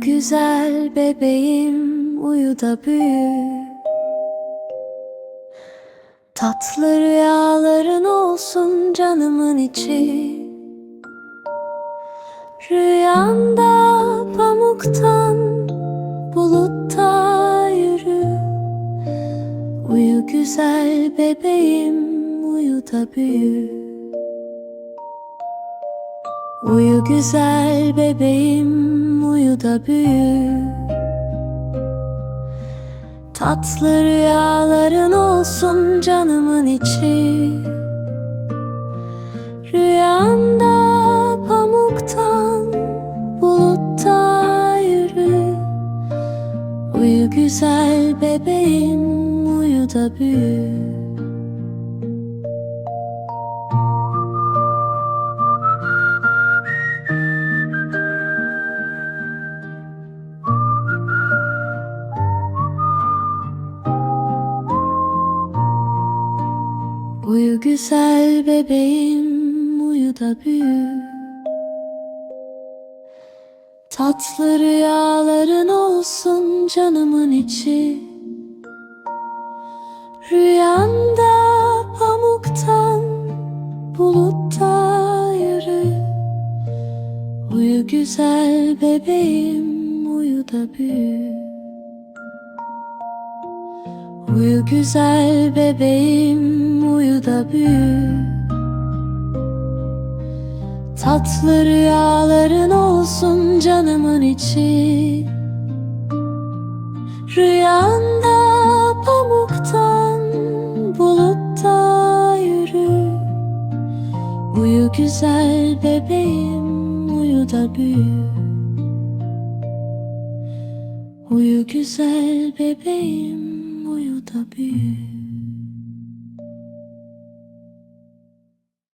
güzel bebeğim uyu da büyü. Tatlı rüyaların olsun canımın içi. Rüyanda pamuktan bulutta yürü. Uyu güzel bebeğim uyu da büyü Uyu güzel bebeğim uyu da büyü. Tatlı rüyaların olsun canımın içi. Rüyanda pamuktan bulutta yürü. Uyu güzel bebeğim uyu da büyü Uyu güzel bebeğim uyu da büyü. Tatlı rüyaların olsun canımın içi. Rüyanda pamuktan bulutta yürü. Uyu güzel bebeğim uyu da büyü Uyu güzel bebeğim uyu da büyü. Tatlı rüyaların olsun canımın içi. Rüyanda pamuktan bulutta yürü. Uyu güzel bebeğim uyu da büyü. Uyu güzel bebeğim uyu da büyü